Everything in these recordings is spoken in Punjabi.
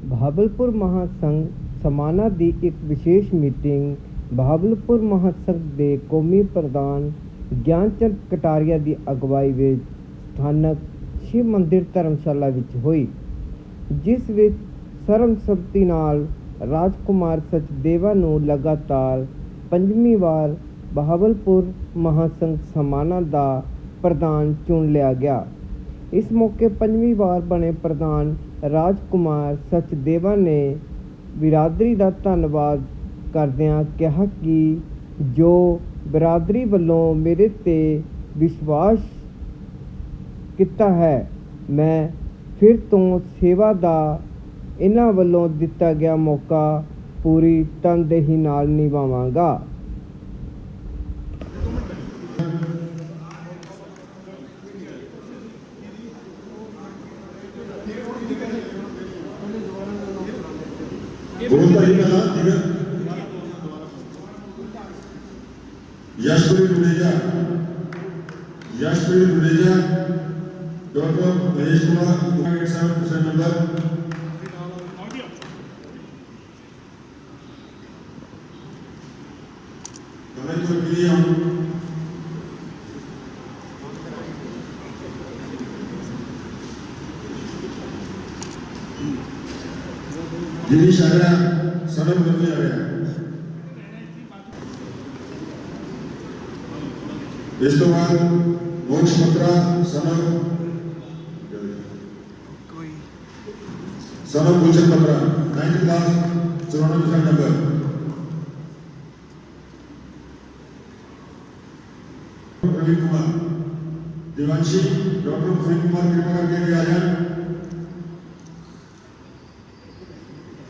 ਬਹਾਵਲਪੁਰ ਮਹਾਸੰਘ ਸਮਾਨਾ ਦੀ ਇੱਕ ਵਿਸ਼ੇਸ਼ ਮੀਟਿੰਗ ਬਹਾਵਲਪੁਰ ਮਹਾਸੰਘ ਦੇ ਕੌਮੀ ਪ੍ਰਧਾਨ ਗਿਆਨ ਚੰਦ ਕਟਾਰੀਆ ਦੀ ਅਗਵਾਈ ਵਿੱਚ ਸਥਾਨਕ ਸ਼ਿਵ ਮੰਦਿਰ ਧਰਮਸ਼ਾਲਾ ਵਿੱਚ ਹੋਈ ਜਿਸ ਵਿੱਚ ਸਰਬਸੰਮਤੀ ਨਾਲ ਰਾਜਕੁਮਾਰ ਸਚਦੇਵਾ ਨੂੰ ਲਗਾਤਾਰ ਪੰਜਵੀਂ ਵਾਰ ਬਹਾਵਲਪੁਰ ਮਹਾਸੰਘ ਸਮਾਨਾ ਦਾ ਪ੍ਰਧਾਨ ਚੁਣ ਲਿਆ ਗਿਆ ਇਸ ਮੌਕੇ ਪੰਜਵੀਂ ਵਾਰ ਬਣੇ ਪ੍ਰਧਾਨ ਰਾਜਕੁਮਾਰ ਸਚਦੇਵਾ ਨੇ ਬਿਰਾਦਰੀ ਦਾ ਧੰਨਵਾਦ ਕਰਦਿਆਂ ਕਿਹਾ ਕਿ ਜੋ ਬਿਰਾਦਰੀ ਵੱਲੋਂ ਮੇਰੇ ਤੇ ਵਿਸ਼ਵਾਸ ਕੀਤਾ ਹੈ, ਮੈਂ ਫਿਰ ਤੋਂ ਸੇਵਾ ਦਾ ਇਹਨਾਂ ਵੱਲੋਂ ਦਿੱਤਾ ਗਿਆ ਮੌਕਾ ਪੂਰੀ ਤਨਦੇਹੀ ਨਾਲ ਨਿਭਾਵਾਂਗਾ। ਗੁਰੂ ਭਾਈ ਦਾ ਨਾਮ ਠੀਕ ਹੈ ਯਸ਼ਪ੍ਰੀਤ ਦੁਲੇਜਾ ਯਸ਼ਪ੍ਰੀਤ ਦੁਲੇਜਾ ਡਾਕਟਰ ਮਹੇਸ਼ ਕੁਮਾਰ 87% ਨੰਬਰ ਕਮਰੇ गिरीश आर्या सरम गंगे आर्या इस तो बाद मोक्ष मंत्रा सनम सनम भूषण मंत्रा नाइन्थ क्लास चौरानवे साठ नंबर प्रवीण कुमार दिवांशी डॉक्टर प्रवीण कुमार कृपा करके Arya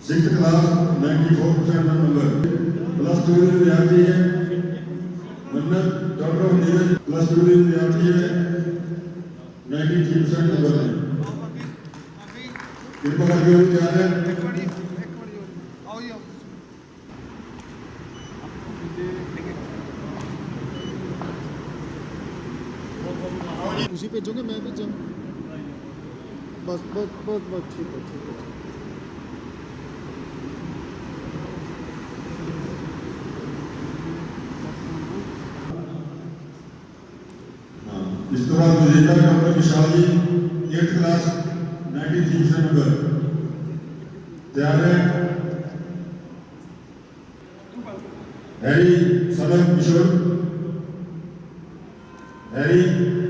six class ninety four percent number plus two में विद्यार्थी है। मतलब डॉक्टर नीरज प्लस टू में विद्यार्थी है। नाइन्टी थ्री परसेंट नंबर है। कृपा करके क्या है? उसी पे जो मैं भी जम बस बस बस बस ठीक है ठीक है। उसके बाद विजेता doctor Vishal ji eighth class ninety three number त्यारे Harry Sanam Kishore Harry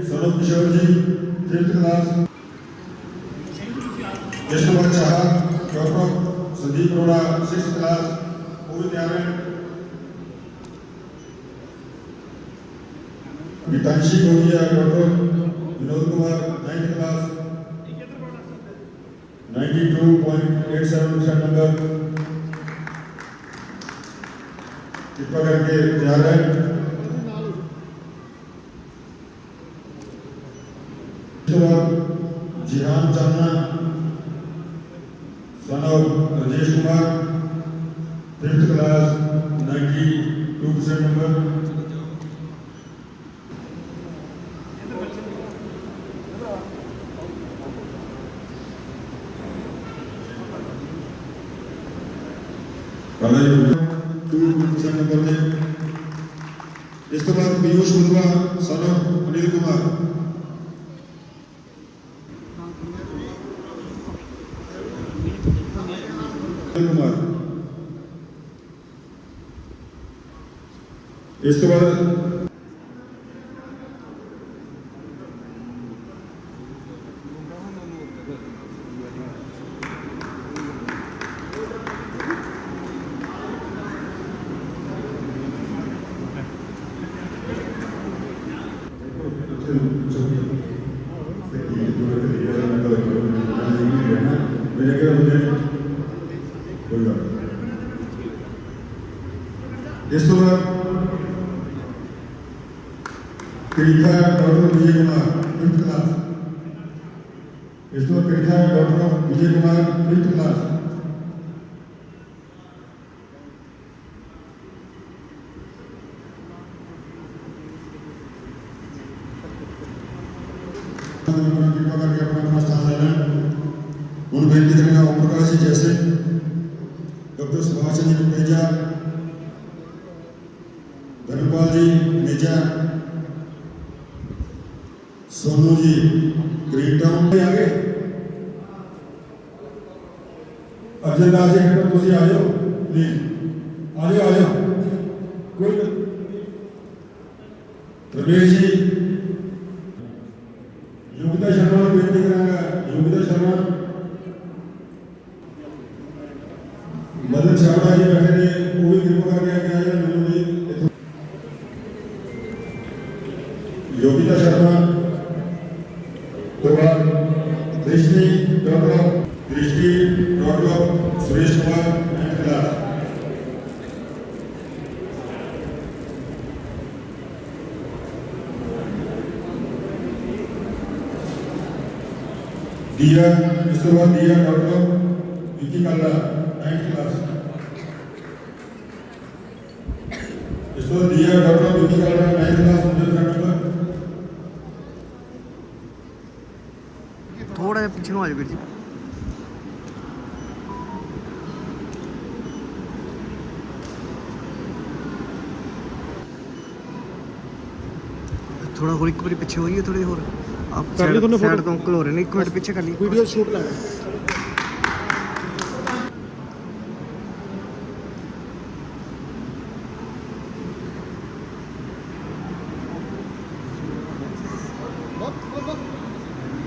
Sanam Kishore ji fifth class इस नंबर चार doctor Sandeep Arora six class वो भी त्यारे ਤਿਆਰ ਹੈ Geetanshi Goviya doctor Vinod Kumar 9th class 92.87 percent number कृपा करके तैयार है इसके बाद जिहान Chandna son of Rajesh Kumar, fifth class, 92 percent number. College two percent number ਤੇ ਇਸ ਤੋਂ ਬਾਅਦ ਪੀਯੂਸ਼ ਮੁਰਮਾ ਸਨ of ਅਨਿਲ ਕੁਮਾਰ ਕੁਮਾਰ ਇਸ ਤੋਂ ਬਾਅਦ ਮੇਰੇ ਕੋਲ ਹੁੰਦੇ ਕੋਈ ਗੱਲ ਨਹੀਂ। ਇਸ ਤੋਂ ਬਾਅਦ ਕ੍ਰਿਤਾ doctor Vijay Kumar 5th class ਇਸ ਤੋਂ ਬਾਅਦ ਕ੍ਰਿਤਾ doctor Vijay Kumar 5th class ਕਿਰਪਾ ਕਰਕੇ ਆਪਣਾ ਆਪਣਾ ਸਥਾਨ ਲੈ प्रकार से जैसे doctor Subhash Chandra Neja Dharampal ji Meja Sonu ji green town आ गए अजय दास जी कहते तुम आ जाओ। प्लीज़। आ जाओ आ जाओ। कोई रमेश जी। योगिता शर्मा बेनती करा Yogita Sharma. D R Vishwa D R doctor Vicky Kalla ninth class Vishwa D R doctor Vicky Kalla ninth class ਥੋੜਾ ਜਿਹਾ ਪਿੱਛੇ ਨੂੰ ਆ ਜਾਓ ਵੀਰ ਜੀ ਥੋੜਾ ਹੋਰ ਇੱਕ ਵਾਰੀ ਪਿੱਛੇ ਹੋਈਏ ਥੋੜੇ ਹੋਰ ਕਰ ਲਈ ਤੁਹਾਨੂੰ ਸਾਈਡ? ਤੋਂ ਅੰਕਲ ਹੋ ਰਹੇ ਨੇ ਇੱਕ ਮਿੰਟ ਪਿੱਛੇ ਕਰ ਲਈ ਵੀਡੀਓ ਸ਼ੂਟ ਲਾ।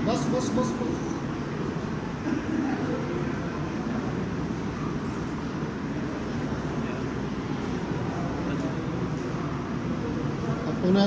ਬਸ ਬਸ ਬਸ ਬਸ। ਉਹਨਾਂ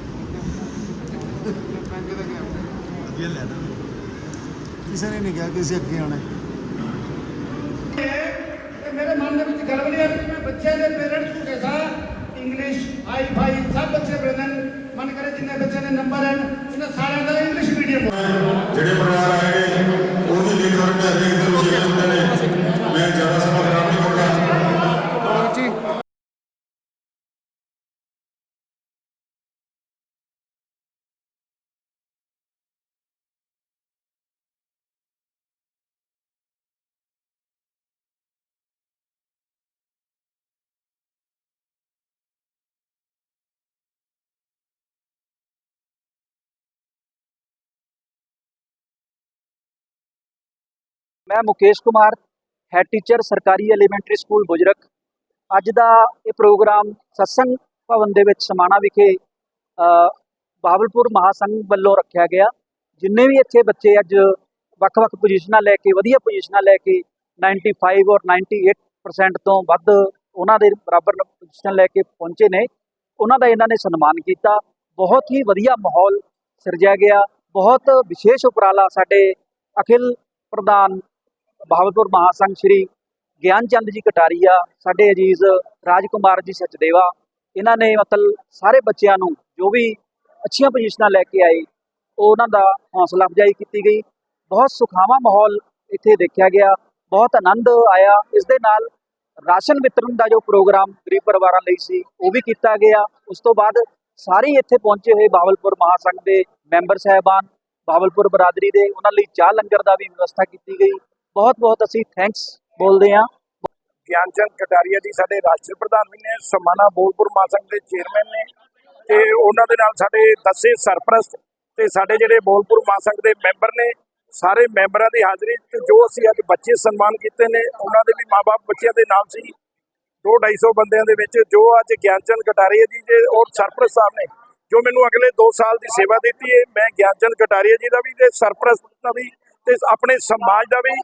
ਕਿਸੇ ਨੇ ਨਹੀਂ ਕਿਹਾ ਕਿ ਅਸੀਂ ਅੱਗੇ ਹੈ। ਤੇ ਮੇਰੇ ਮਨ ਦੇ ਵਿੱਚ ਗੱਲ ਬਣੀ ਆ ਕਿ ਮੈਂ ਬੱਚਿਆਂ ਦੇ ਪੇਰੈਂਟਸ ਨੂੰ ਕੈਸਾ ਇੰਗਲਿਸ਼ ਹਾਈ ਫਾਈ ਸਭ ਬੱਚੇ ਪੜ੍ਹਨ ਮਨ ਕਰੇ ਜਿੰਨੇ ਬੱਚਿਆਂ ਦੇ ਨੰਬਰ ਹਨ ਇਹਨਾਂ ਸਾਰਿਆਂ ਦਾ ਇੰਗਲਿਸ਼ ਮੀਡੀਅਮ ਜਿਹੜੇ ਪਰਿਵਾਰ ਆਏ ਨੇ ਉਹ ਵੀ ਦੇਖ ਸਕਦੇ ਨੇ ਵਿਸ਼ੇ ਹੁੰਦੇ ਨੇ ਮੈਂ ਮੁਕੇਸ਼ ਕੁਮਾਰ ਹੈਡ ਟੀਚਰ ਸਰਕਾਰੀ ਐਲੀਮੈਂਟਰੀ ਸਕੂਲ ਬੁਜਰਕ ਅੱਜ ਦਾ ਇਹ ਪ੍ਰੋਗਰਾਮ ਸਤਸੰਗ ਭਵਨ ਦੇ ਵਿੱਚ ਸਮਾਣਾ ਵਿਖੇ ਅ, ਬਾਬਲਪੁਰ ਮਹਾਸੰਘ ਵੱਲੋਂ ਰੱਖਿਆ ਗਿਆ। ਜਿੰਨੇ ਵੀ ਇੱਥੇ ਬੱਚੇ ਅੱਜ ਵੱਖ-ਵੱਖ ਪੋਜੀਸ਼ਨਾਂ ਲੈ ਕੇ ਵਧੀਆ ਪੋਜੀਸ਼ਨਾਂ ਲੈ ਕੇ 95 ਔਰ 98% ਤੋਂ ਵੱਧ ਉਹਨਾਂ ਦੇ ਬਰਾਬਰ ਪੋਜੀਸ਼ਨ ਲੈ ਕੇ ਪਹੁੰਚੇ ਨੇ ਉਹਨਾਂ ਦਾ ਇਹਨਾਂ ਨੇ ਸਨਮਾਨ ਕੀਤਾ। ਬਹੁਤ ਹੀ ਵਧੀਆ ਮਾਹੌਲ ਸਿਰਜਿਆ ਗਿਆ। ਬਹੁਤ ਵਿਸ਼ੇਸ਼ ਉਪਰਾਲਾ ਸਾਡੇ ਅਖਿਲ ਪ੍ਰਧਾਨ ਬਹਾਵਲਪੁਰ ਮਹਾਸੰਘ ਸ਼੍ਰੀ ਗਿਆਨ ਚੰਦ ਜੀ ਕਟਾਰੀਆ, ਸਾਡੇ ਅਜੀਜ਼ ਰਾਜਕੁਮਾਰ ਜੀ ਸਚਦੇਵਾ, ਇਹਨਾਂ ਨੇ ਮਤਲਬ ਸਾਰੇ ਬੱਚਿਆਂ ਨੂੰ ਜੋ ਵੀ ਅੱਛੀਆਂ ਪੋਜੀਸ਼ਨਾਂ ਲੈ ਕੇ ਆਏ ਉਹ ਉਹਨਾਂ ਦਾ ਹੌਸਲਾ ਅਫਜ਼ਾਈ ਕੀਤੀ ਗਈ। ਬਹੁਤ ਸੁਖਾਵਾਂ ਮਾਹੌਲ ਇੱਥੇ ਦੇਖਿਆ ਗਿਆ, ਬਹੁਤ ਆਨੰਦ ਆਇਆ। ਇਸ ਦੇ ਨਾਲ ਰਾਸ਼ਨ ਵਿਤਰਨ ਦਾ ਜੋ ਪ੍ਰੋਗਰਾਮ ਗਰੀਬ ਪਰਿਵਾਰਾਂ ਲਈ ਸੀ, ਉਹ ਵੀ ਕੀਤਾ ਗਿਆ। ਉਸ ਤੋਂ ਬਾਅਦ ਸਾਰੇ ਇੱਥੇ ਪਹੁੰਚੇ ਹੋਏ ਬਾਵਲਪੁਰ ਮਹਾਸੰਘ ਦੇ ਮੈਂਬਰ ਸਹਿਬਾਨ, ਬਾਵਲਪੁਰ ਬਰਾਦਰੀ ਦੇ, ਉਹਨਾਂ ਲਈ ਚਾਹ ਲੰਗਰ ਦਾ ਵੀ ਵਿਵਸਥਾ ਕੀਤੀ ਗਈ। ਬਹੁਤ ਬਹੁਤ ਅਸੀਂ ਥੈਂਕਸ ਬੋਲਦੇ ਹਾਂ। ਗਿਆਨ ਚੰਦ ਕਟਾਰੀਆ ਜੀ ਸਾਡੇ ਰਾਸ਼ਟਰ ਪ੍ਰਧਾਨ ਵੀ ਨੇ ਸਮਾਨਾ ਬੋਲਪੁਰ ਮਾਸੰਗ ਦੇ ਚੇਅਰਮੈਨ ਨੇ ਤੇ ਉਹਨਾਂ ਦੇ ਨਾਲ ਸਾਡੇ ਦਸੇ ਸਰਪ੍ਰਸਤ ਤੇ ਸਾਡੇ ਜਿਹੜੇ ਬੋਲਪੁਰ ਮਾਸੰਗ ਦੇ ਮੈਂਬਰ ਨੇ, ਸਾਰੇ ਮੈਂਬਰਾਂ ਦੀ ਹਾਜ਼ਰੀ 'ਚ ਜੋ ਅਸੀਂ ਅੱਜ ਬੱਚੇ ਸਨਮਾਨ ਕੀਤੇ ਨੇ, ਉਹਨਾਂ ਦੇ ਵੀ ਮਾਪੇ ਬੱਚਿਆਂ ਦੇ ਨਾਲ ਸੀ। ਦੋ 250 ਬੰਦਿਆਂ ਦੇ ਵਿੱਚ ਜੋ ਅੱਜ ਗਿਆਨਚੰਦ ਕਟਾਰੀਆ ਜੀ ਦੇ ਔਰ ਸਰਪ੍ਰਸਤ ਸਾਹਿਬ ਨੇ, ਜੋ ਮੈਨੂੰ ਅਗਲੇ 2 ਸਾਲ ਦੀ ਸੇਵਾ ਦਿੱਤੀ ਹੈ, ਮੈਂ ਗਿਆਨਚੰਦ ਕਟਾਰੀਆ ਜੀ ਦਾ ਵੀ ਤੇ ਸਰਪ੍ਰਸਤ ਦਾ ਵੀ ਤੇ ਆਪਣੇ ਸਮਾਜ ਦਾ ਵੀ